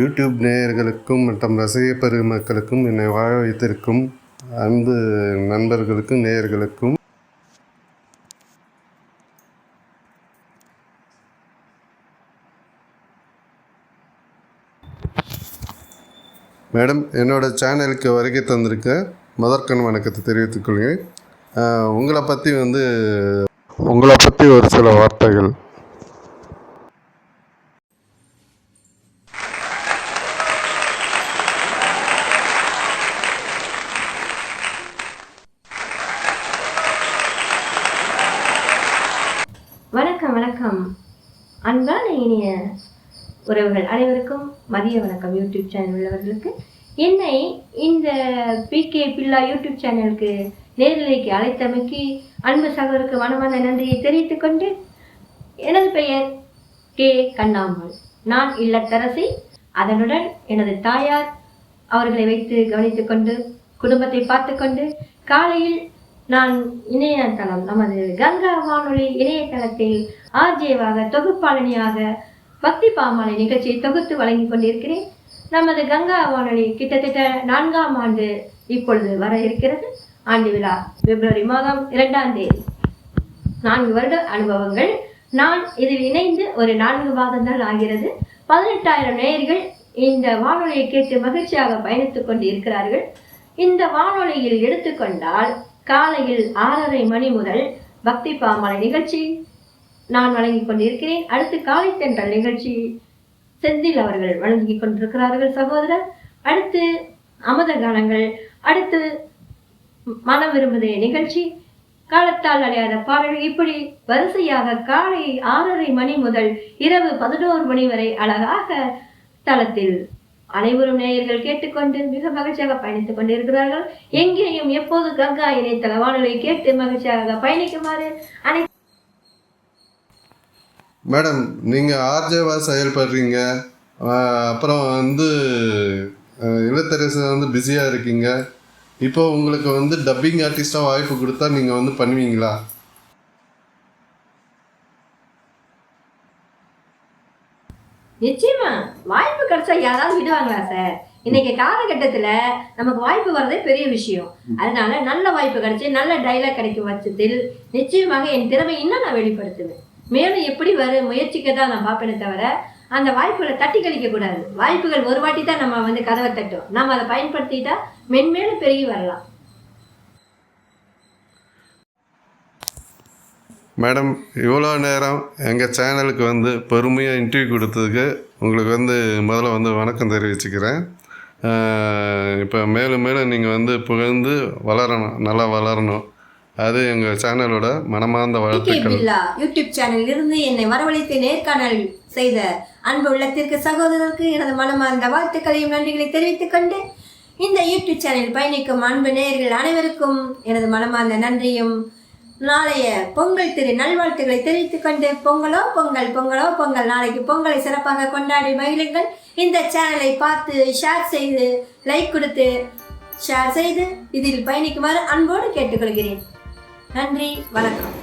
YouTube நேயர்களுக்கும் மற்றும் ரசிக பெருமக்களுக்கும் என்னை வாழ வைத்திருக்கும் அன்பு நண்பர்களுக்கும் நேயர்களுக்கும். மேடம் என்னோடய சேனலுக்கு வருகை தந்திருக்க முதற்கண் வணக்கத்தை தெரிவித்துக் கொள்கிறேன். உங்களை பற்றி வந்து உங்களை பற்றி ஒரு சில வார்த்தைகள். வணக்கம் வணக்கம். அன்பான இனிய உறவுகள் அனைவருக்கும் மதிய வணக்கம் யூடியூப் சேனல் உள்ளவர்களுக்கு. என்னை இந்த பிகே பில்லா யூடியூப் சேனலுக்கு நேரலைக்கு அழைத்தமைக்கு அன்பு சகோதரருக்கு மனமான நன்றியை தெரிவித்துக் கொண்டு எனது பெயர் கே கண்ணாம்பாள் நான் இல்லத்தரசி. அதனுடன் எனது தாயார் அவர்களை வைத்து கவனித்துக் கொண்டு குடும்பத்தை பார்த்து கொண்டு காலையில் நான் இணையதளம் நமது கங்கா வானொலி இணையதளத்தில் ஆர்ஜேவாக தொகுப்பாளனியாக பக்தி பாமாலை நிகழ்ச்சியை தொகுத்து வழங்கி கொண்டிருக்கிறேன். நமது கங்கா வானொலி கிட்டத்தட்ட நான்காம் ஆண்டு இப்பொழுது வர இருக்கிறது. ஆண்டு விழா பிப்ரவரி மாதம் இரண்டாம் தேதி. நான்கு வருட அனுபவங்கள். நான் இதில் இணைந்து ஒரு நான்கு மாதங்கள் ஆகிறது. பதினெட்டாயிரம் நேயர்கள் இந்த வானொலியை கேட்டு மகிழ்ச்சியாக பயணித்துக் கொண்டு இருக்கிறார்கள் இந்த வானொலியில் எடுத்துக்கொண்டால் காலையில் ஆறரை மணி முதல் பக்தி பாமலை நிகழ்ச்சி நான் வழங்கிக் கொண்டிருக்கிறேன். அடுத்து காலை தென்றல் நிகழ்ச்சி செந்தில் அவர்கள் வழங்கிக் கொண்டிருக்கிறார்கள் சகோதரர். அடுத்து அமத கானங்கள் அடுத்து மனம் விரும்புதே நிகழ்ச்சி. காலத்தால் அடையாத பாடல்கள் இப்படி வரிசையாக காலை ஆறரை மணி முதல் இரவு பதினோரு மணி வரை அழகாக தளத்தில் அனைவரும் நேயர்கள் கேட்டுக்கொண்டு மிக மகிழ்ச்சியாக பயணித்துக் கொண்டிருக்கிறார்கள். எங்கேயும் எப்போது கங்கா இணையதள வானொலியை கேட்டு மகிழ்ச்சியாக பயணிக்குமாறு அனை மேடம் நீங்கள் ஆர்ஜேவா செயல்படுறீங்க. அப்புறம் வந்து இளத்தரசு வந்து பிஸியாக இருக்கீங்க. இப்போ உங்களுக்கு வந்து டப்பிங் ஆர்டிஸ்டாக வாய்ப்பு கொடுத்தா நீங்கள் வந்து பண்ணுவீங்களா? நிச்சயமா. வாய்ப்பு கிடைச்சா யாராவது விடுவாங்களா சார் இன்னைக்கு காலகட்டத்துல நமக்கு வாய்ப்பு வர்றதே பெரிய விஷயம். அதனால நல்ல வாய்ப்பு கிடைச்சு நல்ல டைலாக் கிடைக்கும் பட்சத்தில் நிச்சயமாக என் திறமை இன்னும் நான் வெளிப்படுத்துவேன். மேலும் எப்படி வரும் முயற்சிக்க தான் நான் பார்ப்பேனே தவிர அந்த வாய்ப்புகளை தட்டி கழிக்க கூடாது. வாய்ப்புகள் ஒரு வாட்டி தான் நம்ம வந்து கதவை தட்டும். நம்ம அதை பயன்படுத்திட்டா மென்மேலும் பெருகி வரலாம். மேடம் இவ்வளோ நேரம் எங்கள் சேனலுக்கு வந்து பொறுமையாக இன்டர்வியூ கொடுத்ததுக்கு உங்களுக்கு வந்து முதல்ல வந்து வணக்கம் தெரிவிச்சுக்கிறேன். இப்போ மேலும் மேலும் நீங்கள் வந்து புகழ்ந்து வளரணும் நல்லா வளரணும். அது எங்கள் சேனலோட மனமார்ந்த வாழ்த்துக்கள். யூடியூப் சேனலில் இருந்து என்னை வரவழைத்து நேர்காணல் செய்த அன்பு உள்ளத்திற்கு சகோதரருக்கு எனது மனமார்ந்த வாழ்த்துக்களையும் நன்றிகளை தெரிவித்துக் கொண்டு இந்த யூடியூப் சேனலில் பயணிக்கும் அன்பு நேயர்கள் அனைவருக்கும் எனது மனமார்ந்த நன்றியும் நாளைய பொங்கல் திரு நல்வாழ்த்துக்களை தெரிவித்துக் கொண்டு பொங்கலோ பொங்கல் பொங்கலோ பொங்கல். நாளைக்கு பொங்கலை சிறப்பாக கொண்டாடி மகிழுங்கள். இந்த சேனலை பார்த்து ஷேர் செய்து லைக் கொடுத்து ஷேர் செய்து இதில் பயணிக்குமாறு அன்போடு கேட்டுக்கொள்கிறேன். நன்றி வணக்கம்.